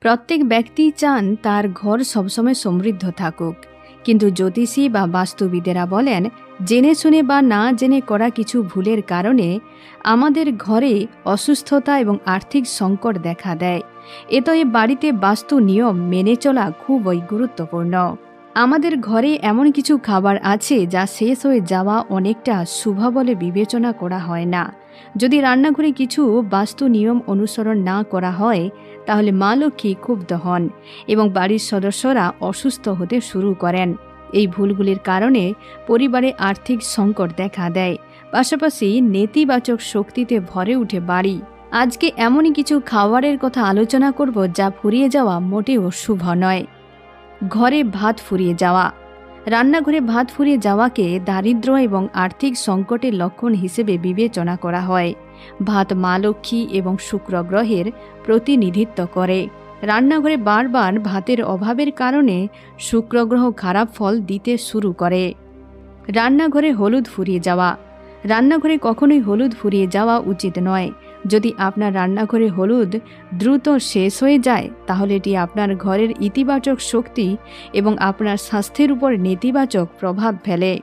প্রত্যেক ব্যক্তি চান তার ঘর সবসময় সমৃদ্ধ থাকুক। কিন্তু জ্যোতিষী বা বাস্তুবিদেরা বলেন, জেনে শুনে বা না জেনে করা কিছু ভুলের কারণে আমাদের ঘরে অসুস্থতা এবং আর্থিক সংকট দেখা দেয়। এতএব বাড়িতে বাস্তু নিয়ম মেনে চলা খুবই গুরুত্বপূর্ণ। আমাদের ঘরে এমন কিছু খাবার আছে যা শেষ হয়ে যাওয়া অনেকটা শুভ বলে বিবেচনা করা হয় না। যদি রান্নাঘরে কিছু বাস্তু নিয়ম অনুসরণ না করা হয়, তাহলে মা লক্ষ্মী ক্ষুব্ধ হন এবং বাড়ির সদস্যরা অসুস্থ হতে শুরু করেন। এই ভুলগুলির কারণে পরিবারে আর্থিক সংকট দেখা দেয়। পাশাপাশি নেতিবাচক শক্তিতে ভরে উঠে বাড়ি। আজকে এমনই কিছু খাবারের কথা আলোচনা করব যা ফুরিয়ে যাওয়া মোটেও শুভ নয়। ঘরে ভাত ফুরিয়ে যাওয়া। রান্নাঘরে ভাত ফুরিয়ে যাওয়াকে দারিদ্র এবং আর্থিক সংকটের লক্ষণ হিসেবে বিবেচনা করা হয়। ভাত মা লক্ষ্মী এবং শুক্র গ্রহের প্রতিনিধিত্ব করে। রান্নাঘরে বারবার ভাতের অভাবের কারণে শুক্রগ্রহ খারাপ ফল দিতে শুরু করে। রান্নাঘরে হলুদ ফুরিয়ে যাওয়া রান্নাঘরে কখনোই হলুদ ফুরিয়ে যাওয়া উচিত নয়। যদি আপনার রান্নাঘরে হলুদ দ্রুত শেষ হয়ে যায়, তাহলে এটি আপনার ঘরের ইতিবাচক শক্তি এবং আপনার স্বাস্থ্যের উপর নেতিবাচক প্রভাব ফেলে।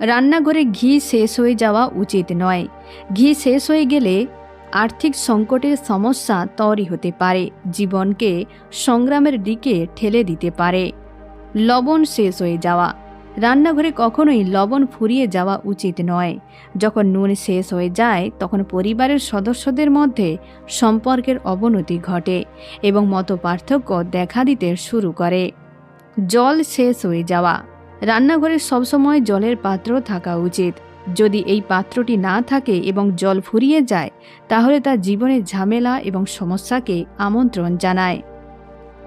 রান্নাঘরে ঘি শেষ হয়ে যাওয়া উচিত নয়। ঘি শেষ হয়ে গেলে আর্থিক সংকটের সমস্যা তৈরি হতে পারে, জীবনকে সংগ্রামের দিকে ঠেলে দিতে পারে। লবণ শেষ হয়ে যাওয়া রান্নাঘরে কখনোই লবণ ফুরিয়ে যাওয়া উচিত নয়। যখন নুন শেষ হয়ে যায়, তখন পরিবারের সদস্যদের মধ্যে সম্পর্কের অবনতি ঘটে এবং মত পার্থক্য দেখা দিতে শুরু করে। জল শেষ হয়ে যাওয়া। রান্নাঘরে সবসময় জলের পাত্র থাকা উচিত। যদি এই পাত্রটি না থাকে এবং জল ফুরিয়ে যায়, তাহলে তা জীবনের ঝামেলা এবং সমস্যাকে আমন্ত্রণ জানায়।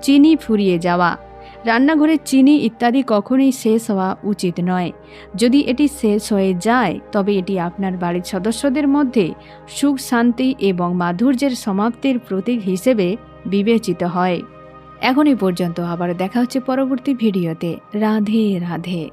চিনি ফুরিয়ে যাওয়া। রান্নাঘরে চিনি ইত্যাদি কখনোই শেষ হওয়া উচিত নয়। যদি এটি শেষ হয়ে যায়, তবে এটি আপনার বাড়ির সদস্যদের মধ্যে সুখ, শান্তি এবং মাধুর্যের সমাপ্তির প্রতীক হিসেবে বিবেচিত হয়। এখনই পর্যন্ত আবার দেখা হচ্ছে পরবর্তী ভিডিওতে। রাধে রাধে।